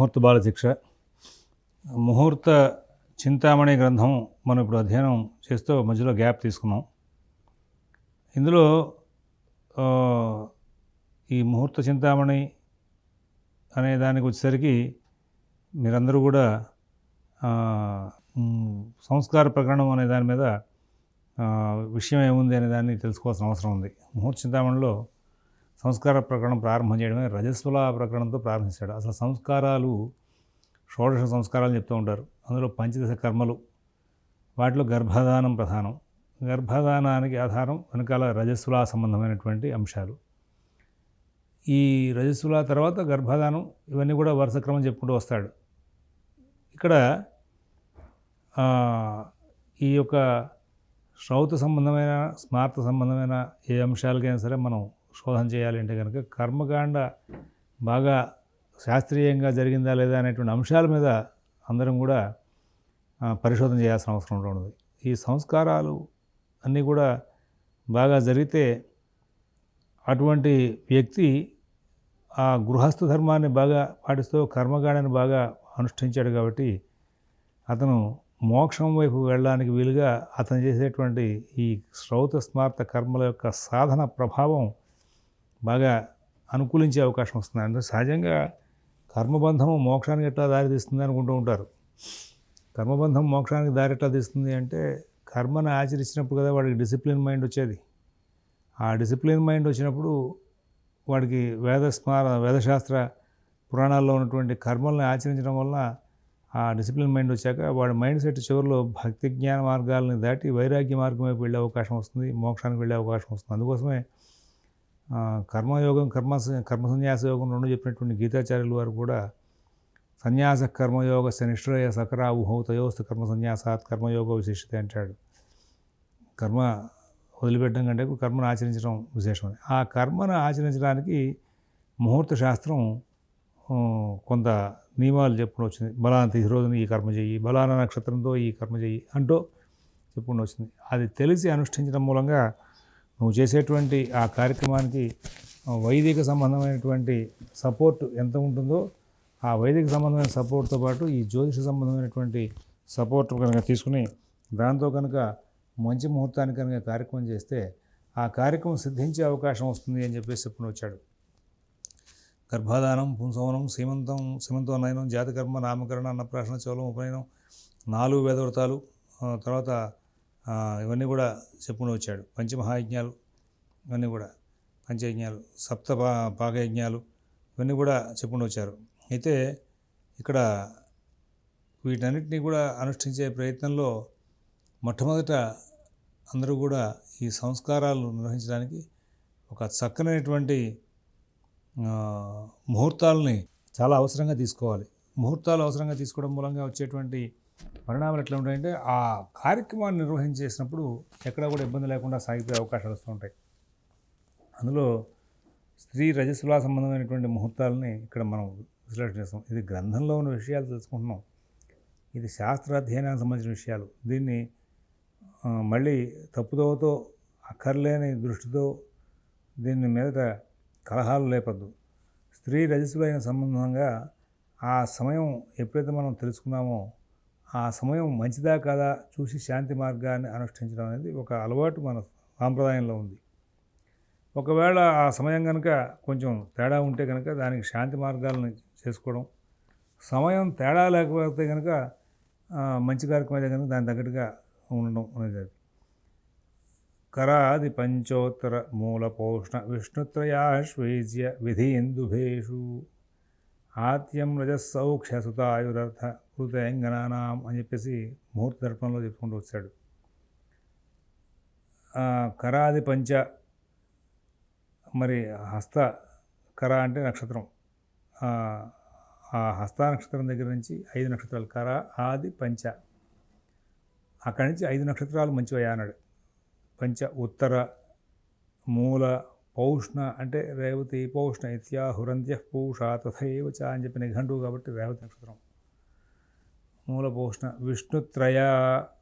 ముహూర్త బాల శిక్ష ముహూర్త చింతామణి గ్రంథం మనం ఇప్పుడు అధ్యయనం చేస్తూ మధ్యలో గ్యాప్ తీసుకున్నాం. ఇందులో ఈ ముహూర్త చింతామణి అనే దానికి వచ్చేసరికి మీరందరూ కూడా సంస్కార ప్రకరణం అనే దాని మీద విషయం ఏముంది అనే దాన్ని తెలుసుకోవాల్సిన అవసరం ఉంది. ముహూర్త చింతామణిలో సంస్కార ప్రకరణం ప్రారంభం చేయడమే రజస్వల ప్రకరణంతో ప్రారంభించాడు అసలు సంస్కారాలు షోడశ సంస్కారాలు చెప్తూ ఉంటారు. అందులో పంచదశ కర్మలు వాటిలో గర్భధానం ప్రధానం. గర్భధానానికి ఆధారం వెనకాల రజస్సుల సంబంధమైనటువంటి అంశాలు. ఈ రజస్సుల తర్వాత గర్భధానం ఇవన్నీ కూడా వరుస క్రమం చెప్పుకుంటూ వస్తాడు. ఇక్కడ ఈ యొక్క శ్రౌత సంబంధమైన స్మార్త సంబంధమైన ఏ అంశాలకైనా సరే మనం శోధన చేయాలంటే కనుక కర్మకాండ బాగా శాస్త్రీయంగా జరిగిందా లేదా అనేటువంటి అంశాల మీద అందరం కూడా పరిశోధన చేయాల్సిన అవసరం ఉంటుంది ఈ సంస్కారాలు అన్నీ కూడా బాగా జరిగితే అటువంటి వ్యక్తి ఆ గృహస్థ ధర్మాన్ని బాగా పాటిస్తూ కర్మగాడని బాగా అనుష్ఠించాడు కాబట్టి అతను మోక్షం వైపు వెళ్ళడానికి వీలుగా అతను చేసేటువంటి ఈ శ్రౌత స్మార్త కర్మల యొక్క సాధన ప్రభావం బాగా అనుకూలించే అవకాశం వస్తుంది. అంటే సహజంగా కర్మబంధము మోక్షానికి ఎట్లా దారి తీస్తుంది అనుకుంటూ ఉంటారు. కర్మబంధం మోక్షానికి దారి ఎట్లా తీస్తుంది అంటే కర్మను ఆచరించినప్పుడు కదా వాడికి డిసిప్లిన్ మైండ్ వచ్చేది. ఆ డిసిప్లిన్ మైండ్ వచ్చినప్పుడు వాడికి వేద స్మార వేదశాస్త్ర పురాణాల్లో ఉన్నటువంటి కర్మల్ని ఆచరించడం వల్ల ఆ డిసిప్లిన్ మైండ్ వచ్చాక వాడి మైండ్ సెట్ చివరిలో భక్తి జ్ఞాన మార్గాలని దాటి వైరాగ్య మార్గం వైపు వెళ్ళే అవకాశం వస్తుంది మోక్షానికి వెళ్ళే అవకాశం వస్తుంది. అందుకోసమే కర్మయోగం కర్మ కర్మ సన్యాస యోగం రెండు చెప్పినటువంటి గీతాచార్యుల వారు కూడా సన్యాస కర్మయోగ నిష్ఠయ సకరా ఊహౌ తయోస్తు కర్మ సన్యాసాత్ కర్మయోగ విశిష్టత అంటాడు. కర్మ వదిలిపెట్టడం కంటే కర్మను ఆచరించడం విశేషం ఆ కర్మను ఆచరించడానికి ముహూర్త శాస్త్రం కొంత నియమాలు చెప్పుకుని వచ్చింది. బలాన ఈ రోజున ఈ కర్మ చెయ్యి బలాన నక్షత్రంతో ఈ కర్మ చెయ్యి అంటూ చెప్పుకుని వచ్చింది. అది తెలిసి అనుష్ఠించడం మూలంగా నువ్వు చేసేటువంటి ఆ కార్యక్రమానికి వైదిక సంబంధమైనటువంటి సపోర్ట్ ఎంత ఉంటుందో ఆ వైదిక సంబంధమైన సపోర్ట్తో పాటు ఈ జ్యోతిష సంబంధమైనటువంటి సపోర్ట్ కనుక తీసుకుని దాంతో కనుక మంచి ముహూర్తానికి కనుక కార్యక్రమం చేస్తే ఆ కార్యక్రమం సిద్ధించే అవకాశం వస్తుంది అని చెప్పేసి చెప్పుకుని వచ్చాడు. గర్భాధానం పుంసవనం సీమంతం సీమంతోనయనం జాతకర్మ నామకరణ అన్నప్రాసన చౌలం ఉపనయనం నాలుగు వేదవ్రతాలు తర్వాత ఇవన్నీ కూడా చెప్పుకుని వచ్చాడు. పంచమహాయజ్ఞాలు ఇవన్నీ కూడా పంచయజ్ఞాలు సప్త పాగయజ్ఞాలు ఇవన్నీ కూడా చెప్పుకుని వచ్చారు. అయితే ఇక్కడ వీటన్నిటినీ కూడా అనుష్ఠించే ప్రయత్నంలో మొట్టమొదట అందరూ కూడా ఈ సంస్కారాలు నిర్వహించడానికి ఒక చక్కనైనటువంటి ముహూర్తాలని చాలా అవసరంగా తీసుకోవాలి. ముహూర్తాలు అవసరంగా తీసుకోవడం మూలంగా వచ్చేటువంటి పరిణామాలు ఎట్లా ఉంటాయంటే ఆ కార్యక్రమాన్ని నిర్వహించేసినప్పుడు ఎక్కడ కూడా ఇబ్బంది లేకుండా సాగిపోయే అవకాశాలు వస్తూ ఉంటాయి. అందులో స్త్రీ రజస్సులా సంబంధమైనటువంటి ముహూర్తాలని ఇక్కడ మనం విశ్లేషణ చేస్తాం. ఇది గ్రంథంలో ఉన్న విషయాలు తెలుసుకుంటున్నాం. ఇది శాస్త్ర అధ్యయనానికి సంబంధించిన విషయాలు. దీన్ని మళ్ళీ తప్పుదోవతో అక్కర్లేని దృష్టితో దీని మీదట కలహాలు లేపద్దు. స్త్రీ రజస్సులైన సంబంధంగా ఆ సమయం ఎప్పుడైతే మనం తెలుసుకున్నామో ఆ సమయం మంచిదా కాదా చూసి శాంతి మార్గాన్ని అనుష్ఠించడం అనేది ఒక అలవాటు మన సాంప్రదాయంలో ఉంది. ఒకవేళ ఆ సమయం కనుక కొంచెం తేడా ఉంటే కనుక దానికి శాంతి మార్గాలను చేసుకోవడం సమయం తేడా లేకపోతే కనుక మంచి కార్యక్రమం అయితే కనుక దాని తగ్గట్టుగా ఉండడం అనేది కరాది పంచోత్తర మూల పౌష్ణ విష్ణుత్రయాశ్వైజ్య విధీందుభేషు ఆత్యం రజస్సౌఖ్య సుతాయురర్థ కృతంగనానాం అని చెప్పేసి ముహూర్త దర్పణంలో చెప్పుకుంటూ వచ్చాడు. కరాది పంచ మరి హస్త కర అంటే నక్షత్రం. ఆ, ఆ హస్త నక్షత్రం దగ్గర నుంచి ఐదు నక్షత్రాలు కర ఆది పంచ. అక్కడి నుంచి ఐదు నక్షత్రాలు మంచివయ్యా అన్నాడు. పంచ ఉత్తర మూల పౌష్ణ అంటే రేవతి పౌష్ణ ఇత్యాహురంత్య పూష తథైవ చ అని చెప్పి నిఘండు కాబట్టి రేవతి నక్షత్రం. మూల పౌష్ణ విష్ణుత్రయ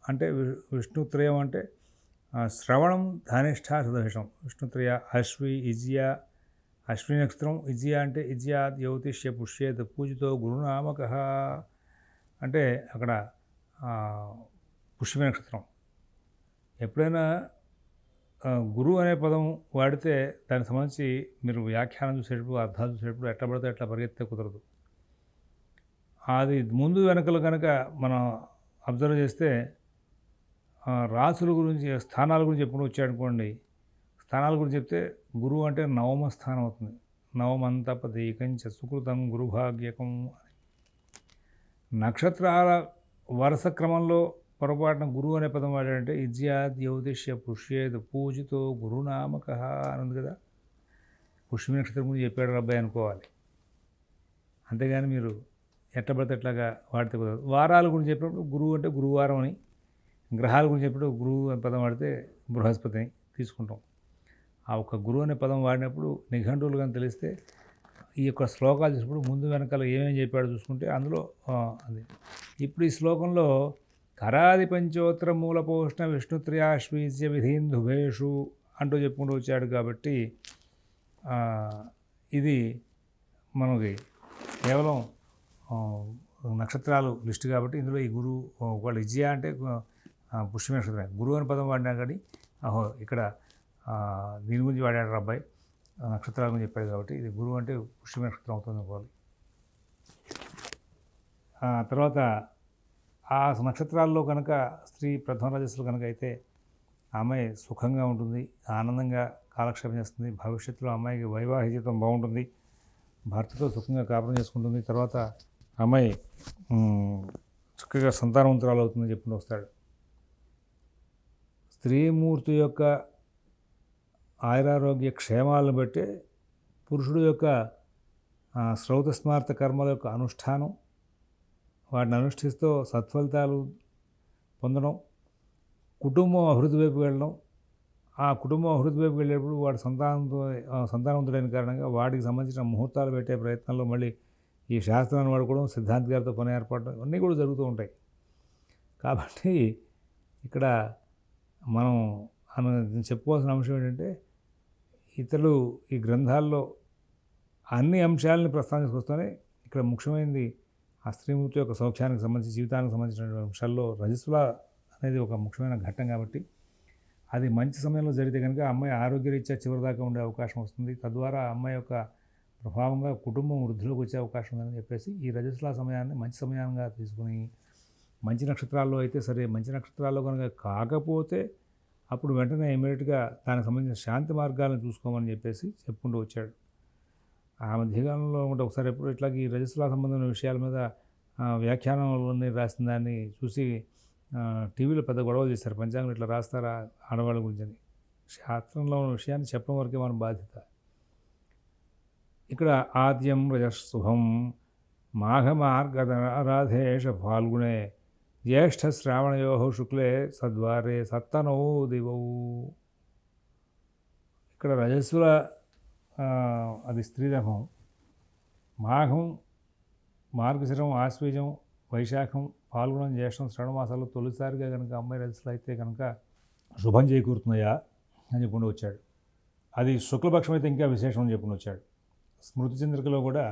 అంటే విష్ణుత్రయం అంటే శ్రవణం ధనిష్ఠ సుదహిషం విష్ణుత్రయ అశ్వి ఇజ్య అశ్విని నక్షత్రం ఇజ్య అంటే ఇజ్యాత్ జ్యోతిష్య పుష్యేత్ పూజితో గురునామక అంటే అక్కడ ఆ, పుష్యమి నక్షత్రం. ఎప్పుడైనా గురువు అనే పదం వాడితే దానికి సంబంధించి మీరు వ్యాఖ్యానం చూసేటప్పుడు అర్థాలు చూసేటప్పుడు ఎట్లా పడితే ఎట్లా పరిగెత్తే కుదరదు. అది ముందు వెనకలు కనుక మనం అబ్జర్వ్ చేస్తే రాసుల గురించి స్థానాల గురించి ఎప్పుడు వచ్చాయనుకోండి స్థానాల గురించి చెప్తే గురువు అంటే నవమ స్థానం అవుతుంది. నవమంతపదీకంచ సుకృతం గురుభాగ్యకం అని. నక్షత్రాల వరుస క్రమంలో పొరపాటున గురువు అనే పదం వాడాడంటే ఇజ్యాద్ జ్యోతిష్య పుష్యేద్ పూజితో గురునామక అని ఉంది కదా. పుష్యమి నక్షత్రం గురించి చెప్పాడు అబ్బాయి అనుకోవాలి. అంతేగాని మీరు ఎట్లా పడితే ఎట్లాగా వాడితే కుదరదు. వారాల గురించి చెప్పినప్పుడు గురువు అంటే గురువారం అని గ్రహాల గురించి చెప్పినప్పుడు గురువు అనే పదం వాడితే బృహస్పతిని తీసుకుంటాం. ఆ ఒక్క గురువు అనే పదం వాడినప్పుడు నిఘంటువులు కానీ తెలిస్తే ఈ యొక్క శ్లోకాలు చూసినప్పుడు ముందు వెనకాల ఏమేమి చెప్పాడో చూసుకుంటే అందులో అది. ఇప్పుడు ఈ శ్లోకంలో కరాది పంచోత్తర మూలపోష్ణ విష్ణుత్రయాశ్వీజ్య విధీంధుభేషు అంటూ చెప్పుకుంటూ వచ్చాడు కాబట్టి ఇది మనకి కేవలం నక్షత్రాలు లిస్ట్ కాబట్టి ఇందులో ఈ గురువు ఒకవేళ విజయ అంటే ఆ, నక్షత్రం గురువు అని పదం వాడినా కానీ అహో ఇక్కడ దీని గురించి వాడాడు అబ్బాయి. నక్షత్రాల గురించి చెప్పాడు కాబట్టి ఇది గురువు అంటే పుష్య నక్షత్రం అవుతుంది అనుకోవాలి. తర్వాత ఆ నక్షత్రాల్లో కనుక స్త్రీ ప్రథమ రజస్సులు కనుక అయితే ఆమె అమ్మాయి సుఖంగా ఉంటుంది ఆనందంగా కాలక్షేపం చేస్తుంది భవిష్యత్తులో అమ్మాయికి వైవాహిక జీవితం బాగుంటుంది భర్తతో సుఖంగా కాపురం చేసుకుంటుంది తర్వాత అమ్మాయి చక్కగా సంతానవంతురాలు అవుతుందని చెప్పుకుంటూ వస్తాడు. స్త్రీమూర్తి యొక్క ఆయురారోగ్య క్షేమాలను బట్టి పురుషుడు యొక్క ఆ, శ్రౌతస్మార్త కర్మల యొక్క అనుష్ఠానం వాటిని అనుష్ఠిస్తూ సత్ఫలితాలు పొందడం కుటుంబం అభివృద్ధి వైపు వెళ్ళడం. ఆ కుటుంబం అభివృద్ధి వైపు వెళ్ళేటప్పుడు వాడు సంతానంతో సంతానవంతుడైన కారణంగా వాడికి సంబంధించిన ముహూర్తాలు పెట్టే ప్రయత్నంలో మళ్ళీ ఈ శాస్త్రాన్ని వాడుకోవడం సిద్ధాంత గారితో పని ఏర్పడడం ఇవన్నీ కూడా జరుగుతూ ఉంటాయి. కాబట్టి ఇక్కడ మనం అను చెప్పుకోవాల్సిన అంశం ఏంటంటే ఇతరులు ఈ గ్రంథాల్లో అన్ని అంశాలని ప్రస్తావించుకొస్తూనే ఇక్కడ ముఖ్యమైనది ఆ స్త్రీమూర్తి యొక్క సౌఖ్యానికి సంబంధించి జీవితానికి సంబంధించిన అంశాల్లో రజస్సుల అనేది ఒక ముఖ్యమైన ఘట్టం కాబట్టి అది మంచి సమయంలో జరిగితే కనుక అమ్మాయి ఆరోగ్యరీత్యా చివరిదాకా ఉండే అవకాశం వస్తుంది. తద్వారా ఆ అమ్మాయి యొక్క ప్రభావంగా కుటుంబం వృద్ధిలోకి వచ్చే అవకాశం ఉందని చెప్పేసి ఈ రజస్సుల సమయాన్ని మంచి సమయంగా తీసుకుని మంచి నక్షత్రాల్లో అయితే సరే మంచి నక్షత్రాల్లో కనుక కాకపోతే అప్పుడు వెంటనే ఇమీడియట్గా దానికి సంబంధించిన శాంతి మార్గాలను చూసుకోమని చెప్పేసి చెప్పుకుంటూ వచ్చాడు. ఆ మధ్యకాలంలో ఉంటే ఒకసారి ఎప్పుడు ఇట్లా ఈ రజస్సుల సంబంధమైన విషయాల మీద ఆ, వ్యాఖ్యానాలన్నీ రాసిన దాన్ని చూసి టీవీలో పెద్ద గొడవలు చేశారు. పంచాంగం ఇట్లా రాస్తారా ఆడవాళ్ళ గురించి అని. శాస్త్రంలో ఉన్న విషయాన్ని చెప్పడం వరకే మన బాధ్యత. ఇక్కడ ఆద్యం రజశుభం మాఘమార్గరాధేష ఫాల్గుణే జ్యేష్ఠ శ్రావణయో శుక్లే సద్వారే సత్తనో దివౌ. ఇక్కడ రజస్సుల అది స్త్రీరథం మాఘం మార్గశిరం ఆశ్వీజం వైశాఖం పాల్గొనం జ్యేష్టం శ్రవణమాసాలు తొలిసారిగా కనుక అమ్మాయి రజస్సులు అయితే కనుక శుభం చేకూరుతున్నాయా అని చెప్పుకుంటూ వచ్చాడు అది శుక్లపక్షం అయితే ఇంకా విశేషం అని చెప్పుకుని వచ్చాడు స్మృతి చంద్రికలో కూడా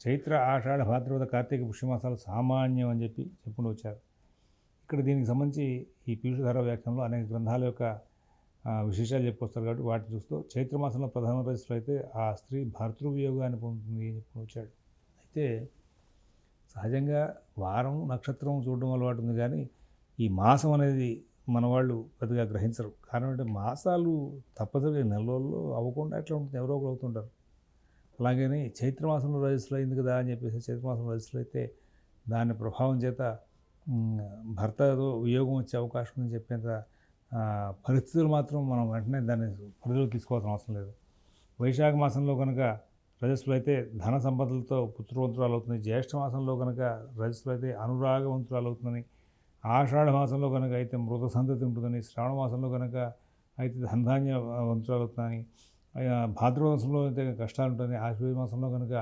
చైత్ర ఆషాఢ భాద్రపద కార్తీక పుష్యమాసాలు సామాన్యం అని చెప్పి చెప్పుకుంటూ వచ్చారు ఇక్కడ దీనికి సంబంధించి ఈ పీయూషధార వ్యాఖ్యానంలో అనేక గ్రంథాల యొక్క విశేషాలు చెప్పుకొస్తారు కాబట్టి వాటిని చూస్తూ చైత్రమాసంలో ప్రధాన రజస్సులు అయితే ఆ స్త్రీ భర్తృవియోగాన్ని పొందుతుంది అని చెప్పుకుని వచ్చాడు. అయితే సహజంగా వారం నక్షత్రం చూడడం అలవాటు ఉంది కానీ ఈ మాసం అనేది మన వాళ్ళు పెద్దగా గ్రహించరు. కారణం అంటే మాసాలు తప్పనిసరిగా నెల రోజుల్లో అవ్వకుండా ఎట్లా ఉంటుంది. ఎవరో ఒకరు అవుతుంటారు. అలాగని చైత్రమాసంలో రజిస్టర్ అయింది కదా అని చెప్పేసి చైత్రమాసంలో రజిస్టర్ అయితే దాని ప్రభావం చేత భర్తతో వియోగం వచ్చే అవకాశం ఉందని చెప్పేంత పరిస్థితులు మాత్రం మనం వెంటనే దాన్ని పరిధిలోకి తీసుకోవాల్సిన అవసరం లేదు. వైశాఖ మాసంలో కనుక రజస్సులు అయితే ధన సంపదలతో పుత్రవంతురాలు అవుతుంది జ్యేష్ఠ మాసంలో కనుక రజస్సులు అయితే అనురాగవంతురాలు అవుతుందని ఆషాఢ మాసంలో కనుక అయితే మృత సంతతి ఉంటుందని శ్రావణ మాసంలో కనుక అయితే ధనధాన్య వంతురాలు అవుతుందని భాద్రవ మాసంలో అయితే కష్టాలు ఉంటుంది ఆశ్వీజ మాసంలో కనుక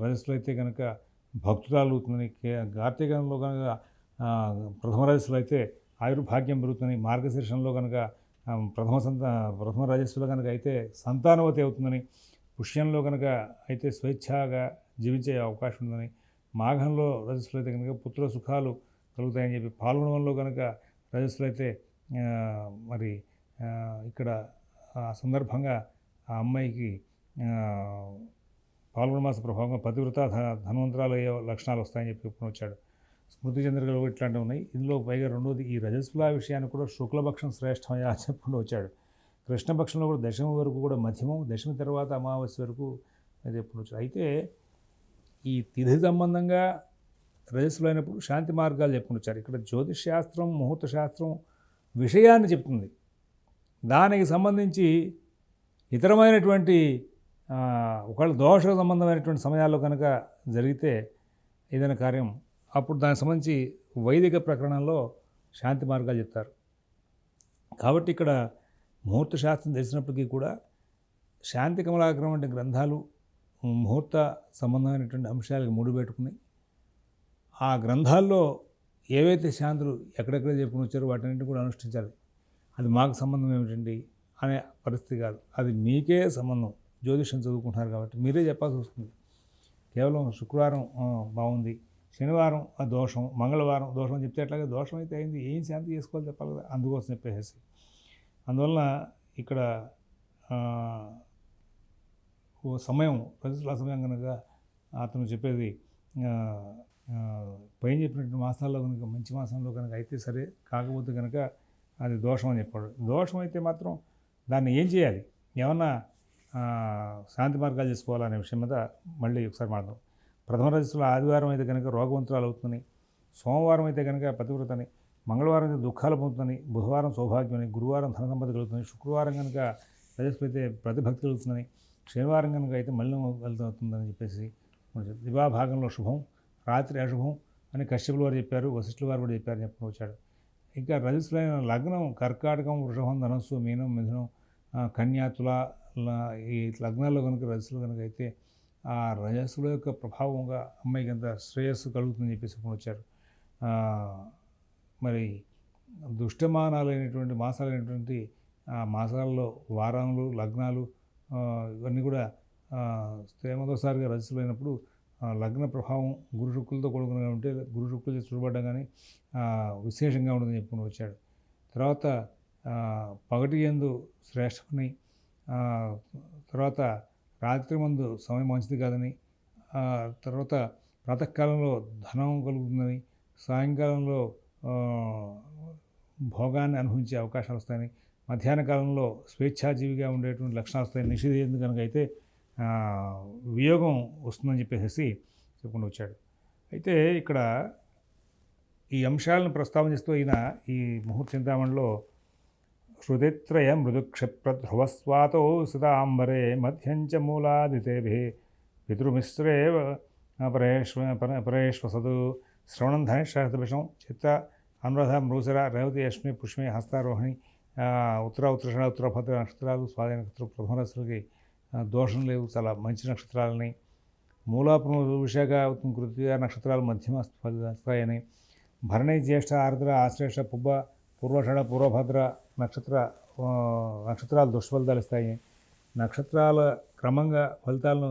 రజస్సులు అయితే కనుక భక్తురాలు అవుతుందని కే- కార్తీకంలో కనుక ప్రథమ రజస్సులు అయితే ఆయుర్భాగ్యం పెరుగుతుందని మార్గశీర్షంలో కనుక ప్రథమ సంత ప్రథమ రాజస్సులో కనుక అయితే సంతానవతి అవుతుందని పుష్యంలో కనుక అయితే స్వేచ్ఛగా జీవించే అవకాశం ఉందని మాఘంలో రజస్సులు అయితే కనుక పుత్ర సుఖాలు కలుగుతాయని చెప్పి పాల్గొనడంలో కనుక రజస్సులు అయితే మరి ఇక్కడ ఆ సందర్భంగా ఆ అమ్మాయికి పాల్గొన మాస ప్రభావంగా పతివ్రత ధ- ధనవంతరాలు అయ్యే లక్షణాలు వస్తాయని చెప్పి చెప్పుకొని వచ్చాడు. స్మృతి చంద్రికలు ఇట్లాంటివి ఉన్నాయి. ఇందులో పైగా రెండోది ఈ రజస్వలా విషయాన్ని కూడా శుక్లపక్షం శ్రేష్టమయ్యా అని చెప్పుకుంటూ వచ్చాడు. కృష్ణపక్షంలో కూడా దశమి వరకు కూడా మధ్యమం దశమి తర్వాత అమావాస్య వరకు అది ఎప్పుడు వచ్చాడు. అయితే ఈ తిథి సంబంధంగా రజస్సులు అయినప్పుడు శాంతి మార్గాలు చెప్పుకుని వచ్చారు. ఇక్కడ జ్యోతిష్ శాస్త్రం ముహూర్త శాస్త్రం విషయాన్ని చెప్తుంది. దానికి సంబంధించి ఇతరమైనటువంటి ఆ, ఒకవేళ దోష సంబంధమైనటువంటి సమయాల్లో కనుక జరిగితే ఏదైనా కార్యం అప్పుడు దానికి సంబంధించి వైదిక ప్రకరణంలో శాంతి మార్గాలు చెప్తారు. కాబట్టి ఇక్కడ ముహూర్త శాస్త్రం తెలిసినప్పటికీ కూడా శాంతి కమలాగ్రం వంటి గ్రంథాలు ముహూర్త సంబంధమైనటువంటి అంశాలకు ముడిపెట్టుకుని ఆ గ్రంథాల్లో ఏవైతే శాంతులు ఎక్కడెక్కడ చెప్పుకుని వచ్చారో వాటిని కూడా అనుష్ఠించాలి. అది మాకు సంబంధం ఏమిటండి అనే పరిస్థితి కాదు. అది మీకే సంబంధం. జ్యోతిషం చదువుకుంటున్నారు కాబట్టి మీరే చెప్పాల్సి వస్తుంది. కేవలం శుక్రవారం బాగుంది. శనివారం ఆ దోషం మంగళవారం దోషం చెప్తే ఎట్లాగే దోషం అయితే అయింది. ఏం శాంతి చేసుకోవాలి చెప్పాలి కదా? అందుకోసం చెప్పేసి అందువలన ఇక్కడ ఓ సమయం ప్రజల సమయం కనుక అతను చెప్పేది పైన చెప్పినటువంటి మాసాల్లో కనుక మంచి మాసంలో కనుక అయితే సరే కాకపోతే కనుక అది దోషం అని చెప్పాడు. దోషం అయితే మాత్రం దాన్ని ఏం చేయాలి? ఏమన్నా శాంతి మార్గాలు చేసుకోవాలనే విషయం మీద మళ్ళీ ఒకసారి మాట్లాడదాం. ప్రథమ రజస్సులో ఆదివారం అయితే కనుక రోగవంతురాలు అవుతుందని సోమవారం అయితే కనుక పతివ్రతని మంగళవారం అయితే దుఃఖాలు పొందుతుందని బుధవారం సౌభాగ్యమని గురువారం ధన సంపద కలుగుతుంది శుక్రవారం కనుక రజస్సులో అయితే ప్రతిభక్తి కలుగుతుందని శనివారం కనుక అయితే మళ్ళీ వెళ్తుందని చెప్పేసి దివా భాగంలో శుభం రాత్రి అశుభం అని కశ్యపుల వారు చెప్పారు వశిష్ఠుల వారు కూడా చెప్పారు చెప్పి వచ్చాడు. ఇంకా రజస్సులైన లగ్నం కర్కాటకం వృషభం ధనస్సు మీనం మిథునం కన్యాతుల ఈ లగ్నాల్లో కనుక రజస్సులు కనుక అయితే ఆ రజస్సుల యొక్క ప్రభావంగా అమ్మాయికి అంత శ్రేయస్సు కలుగుతుందని చెప్పేసి వచ్చారు. మరి దుష్టమానాలైనటువంటి మాసాలైనటువంటి ఆ మాసాల్లో వారాలు లగ్నాలు ఇవన్నీ కూడా ఆ, మొదటిసారిగా రజస్సులైనప్పుడు లగ్న ప్రభావం గురు శుక్రులతో కూడుకుని ఉంటే గురు శుక్రులు చూడబడ్డం కానీ విశేషంగా ఉంటుందని చెప్పుకుని వచ్చాడు. తర్వాత పగటి ఎందు శ్రేష్టమని తర్వాత రాత్రి మందు సమయం మంచిది కాదని తర్వాత ప్రాతకాలంలో ధనం కలుగుతుందని సాయంకాలంలో భోగాన్ని అనుభవించే అవకాశాలు వస్తాయని మధ్యాహ్న కాలంలో స్వేచ్ఛాజీవిగా ఉండేటువంటి లక్షణాలు వస్తాయని నిషేధించింది కనుక అయితే వియోగం వస్తుందని చెప్పేసి చెప్పుకుంటూ వచ్చాడు. అయితే ఇక్కడ ఈ అంశాలను ప్రస్తావన చేస్తూ ఈయన ఈ ముహూర్త చింతామణిలో హృదిత్రయ మృదుక్షిప్రధ్రువస్వాతో సుతాంబరే మధ్యంచ మూలాదితేభి పితృమిశ్రే పరేష్వ పర- పరేష్వసదు శ్రవణం ధనేశ్వరం చిత్త అనురాధ మృగశర రేవతి అశ్మి పుష్మి హస్తారోహిణి ఆ, ఉత్తర ఉత్తరాషణ ఉత్తరభద్ర నక్షత్రాలు స్వాధీన నక్షత్రం ప్రథమ రాశులకి ఆ, దోషం లేవు చాలా మంచి నక్షత్రాలని మూలాపురం విశాఖ కృతిగా నక్షత్రాలు మధ్యమ ఫలితాయని భరణి జ్యేష్ఠ ఆర్ద్ర ఆశ్లేష పుబ్బ పూర్వషణ పూర్వభద్ర నక్షత్ర నక్షత్రాలు దుష్ఫలితాలు ఇస్తాయి. నక్షత్రాల క్రమంగా ఫలితాలను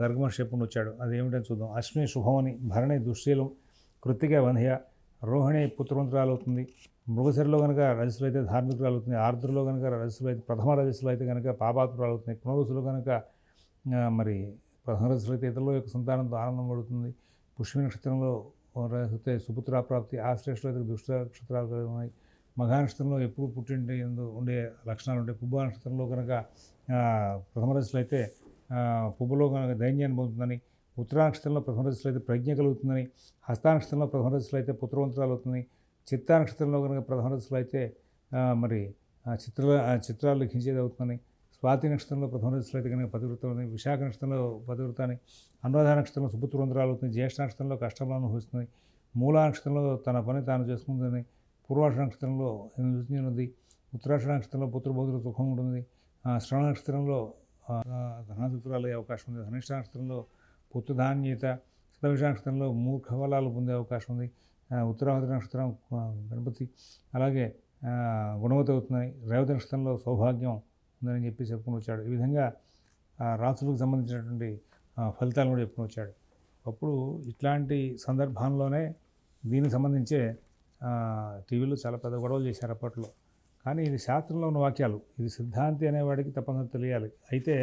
గర్గమహర్షి చెప్పుకుని వచ్చాడు. అది ఏమిటని చూద్దాం. అశ్విని శుభమని భరణి దుశ్శీలం కృత్తిక వంధ్య రోహిణి పుత్రవంతురాలు అవుతుంది మృగశిరలో కనుక రజస్సులు అయితే ధార్మికురాలు అవుతుంది ఆర్ద్రలో కనుక రజస్సులు అయితే ప్రథమ రజస్సులు అయితే కనుక పాపాత్రురాలు అవుతుంది. పునరుసులు కనుక మరి ప్రథమ రజస్సులు అయితే ఇతరుల యొక్క సంతానంతో ఆనందం పడుతుంది. పుష్మి నక్షత్రంలో అయితే సుపుత్ర ప్రాప్తి ఆశ్రేష్లో అయితే దుష్ట నక్షత్రాలు ఉన్నాయి. మఘానక్షత్రంలో ఎప్పుడు పుట్టింటి ఎందు ఉండే లక్షణాలు ఉంటాయి పుబ్బ నక్షత్రంలో కనుక ప్రథమ రజస్సులు అయితే పుబ్బలో కనుక దైన్యాన్ని పొందుతుందని ఉత్తరానక్షత్రంలో ప్రథమ రజస్సులు అయితే ప్రజ్ఞ కలుగుతుందని హస్తానక్షత్రంలో ప్రథమ రజస్సులు అయితే పుత్రవంతరాలు అవుతుంది చిత్తానక్షత్రంలో కనుక ప్రథమ రజస్సులు అయితే మరి చిత్ర చిత్రాలు లిఖించేది అవుతుందని స్వాతి నక్షత్రంలో ప్రథమ రజస్సులు అయితే కనుక పతివృతమని విశాఖ నక్షత్రంలో పతివృతాన్ని అనురాధ నక్షత్రంలో సుపుత్రవంతురాలు అవుతుంది జ్యేష్ఠ నక్షత్రంలో కష్టంలో అనుభవిస్తుంది మూలా నక్షత్రంలో తన పని తాను చేసుకుంటుంది పూర్వాష నక్షత్రంలో ఎనిమిది ఉంది ఉత్తరాష నక్షత్రంలో పుత్రబోధుల సుఖం ఉంటుంది. శ్రవణ నక్షత్రంలో ధనసూత్రాలు అయ్యే అవకాశం ఉంది. ధనిష్ట నక్షత్రంలో పుత్రధాన్యత శతవిష నక్షత్రంలో మూర్ఖబలాలు పొందే అవకాశం ఉంది. ఆ, నక్షత్రం గణపతి అలాగే గుణవతి అవుతుందని రేవతి నక్షత్రంలో సౌభాగ్యం ఉందని చెప్పి చెప్పుకుని వచ్చాడు. ఈ విధంగా ఆ రాసులకు సంబంధించినటువంటి ఫలితాలు కూడా చెప్పుకుని వచ్చాడు. అప్పుడు ఇట్లాంటి సందర్భంలోనే దీనికి సంబంధించే టీవీలో చాలా పెద్ద గొడవలు చేశారు అప్పట్లో. కానీ ఇది శాస్త్రంలో ఉన్న వాక్యాలు. ఇది సిద్ధాంతి అనేవాడికి తప్పకుండా తెలియాలి. అయితే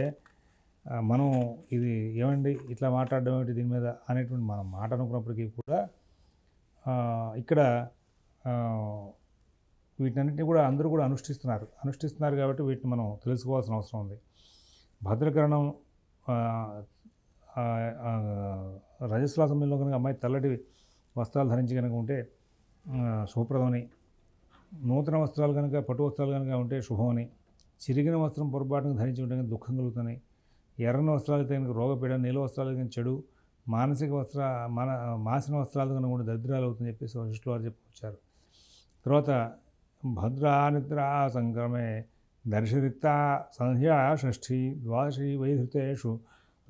మనం ఇది ఏమండి ఇట్లా మాట్లాడడం ఏమిటి దీని మీద అనేటువంటి మనం మాట అనుకున్నప్పటికీ కూడా ఇక్కడ వీటినన్నింటినీ కూడా అందరూ కూడా అనుష్ఠిస్తున్నారు. అనుష్ఠిస్తున్నారు కాబట్టి వీటిని మనం తెలుసుకోవాల్సిన అవసరం ఉంది. భద్రకరణం రజస్లా సమయంలో కనుక అమ్మాయి తెల్లటి వస్త్రాలు ధరించి కనుక ఉంటే శుభప్రదమని. నూతన వస్త్రాలు కనుక పట్టు వస్త్రాలు కనుక ఉంటే శుభమని. చిరిగిన వస్త్రం పొరపాటును ధరించి ఉంటే దుఃఖం కలుగుతుంది ఎర్రని వస్త్రాలు అయితే కనుక రోగపీడ నీల వస్త్రాలు కనుక చెడు మానసిక వస్త్ర మన మాసిన వస్త్రాలు కనుక కూడా దరిద్రాలు అవుతుందని చెప్పేసి వశిష్ఠులు వారు చెప్పుకొచ్చారు. తర్వాత భద్రా నిద్రా సంక్రమే దర్శరిక్త సంధ్యా షష్ఠి ద్వాదశి వైధృతేషు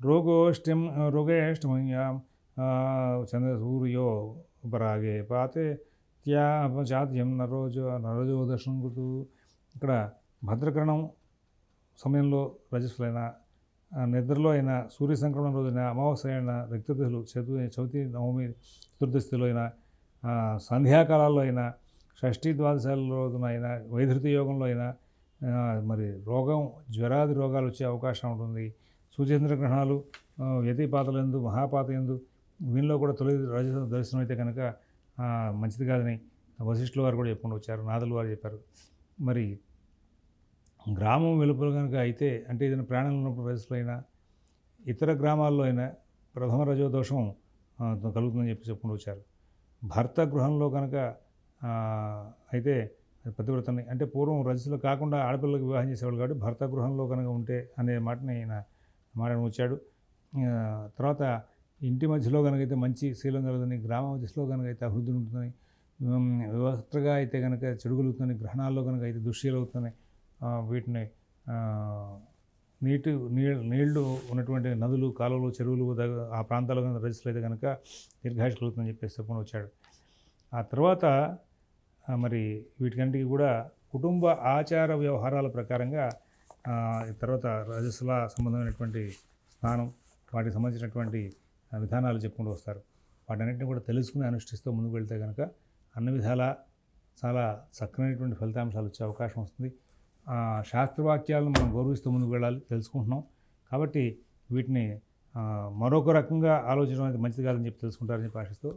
రోగోష్ఠ్యం రోగేష్టమయ్యాం చంద్ర సూర్యో ఉపరాగే పాతే త్యా జాత్యం నరోజు నరజోదర్శనం కుతు ఇక్కడ భద్రకరణం సమయంలో రజస్సులైన నిద్రలో అయినా సూర్య సంక్రమణ రోజైన అమావాస్య అయిన రక్తదశలు చతు చవితి నవమి చతుర్దశిలో అయినా సంధ్యాకాలాల్లో అయినా షష్ఠీ ద్వాదశాల రోజున అయినా వైధృతి యోగంలో అయినా మరి రోగం జ్వరాది రోగాలు వచ్చే అవకాశం ఉంటుంది. సూర్యేంద్ర గ్రహణాలు వ్యతిపాతలందు వ్యతిపాతల మహాపాత ఎందు వీనిలో కూడా తొలి రజ దర్శనం అయితే కనుక మంచిది కాదని వశిష్ఠుల వారు కూడా చెప్పుకుంటూ వచ్చారు నాదులు వారు చెప్పారు. మరి గ్రామం వెలుపల కనుక అయితే అంటే ఏదైనా ప్రాణాలు ఉన్నప్పుడు వయసులో అయినా ఇతర గ్రామాల్లో అయినా ప్రథమ రజోదోషం కలుగుతుందని చెప్పి చెప్పుకుంటూ వచ్చారు. భర్త గృహంలో కనుక అయితే అది పతివ్రతని అంటే పూర్వం రజసులు కాకుండా ఆడపిల్లలకు వివాహం చేసేవాళ్ళు కాబట్టి భర్త గృహంలో కనుక ఉంటే అనే మాటని ఆయన మాటను వచ్చాడు. తర్వాత ఇంటి మధ్యలో కనుకైతే మంచి శీలం కలుగుతుంది గ్రామ మధ్యలో కనుక అయితే అభివృద్ధి ఉంటుందని ఉమ్, వ్యవస్థగా అయితే కనుక చెడుగులుగుతుంది గ్రహణాల్లో కనుక అయితే దుశ్శీలు అవుతున్నాయి వీటిని నీటి నీళ్ళు నీళ్ళు ఉన్నటువంటి నదులు కాలువలు చెరువులు ఆ ప్రాంతాల్లో కనుక రజిస్టర్ అయితే కనుక దీర్ఘాయుష్ కలుగుతుందని చెప్పేసి చెప్పుకొని వచ్చాడు. ఆ తర్వాత మరి వీటికంటికి కూడా కుటుంబ ఆచార వ్యవహారాల ప్రకారంగా తర్వాత రజస్సుల సంబంధమైనటువంటి స్నానం వాటికి సంబంధించినటువంటి విధానాలు చెప్పుకుంటూ వస్తారు. వాటన్నిటిని కూడా తెలుసుకుని అనుష్ఠిస్తూ ముందుకు వెళ్తే కనుక అన్ని విధాల చాలా చక్కనైనటువంటి ఫలితాంశాలు వచ్చే అవకాశం వస్తుంది. శాస్త్రవాక్యాలను మనం గౌరవిస్తూ ముందుకు వెళ్ళాలి తెలుసుకుంటున్నాం. కాబట్టి వీటిని మరొక రకంగా ఆలోచించడం అనేది మంచిది కాదని చెప్పి తెలుసుకుంటారని చెప్పి ఆశిస్తూ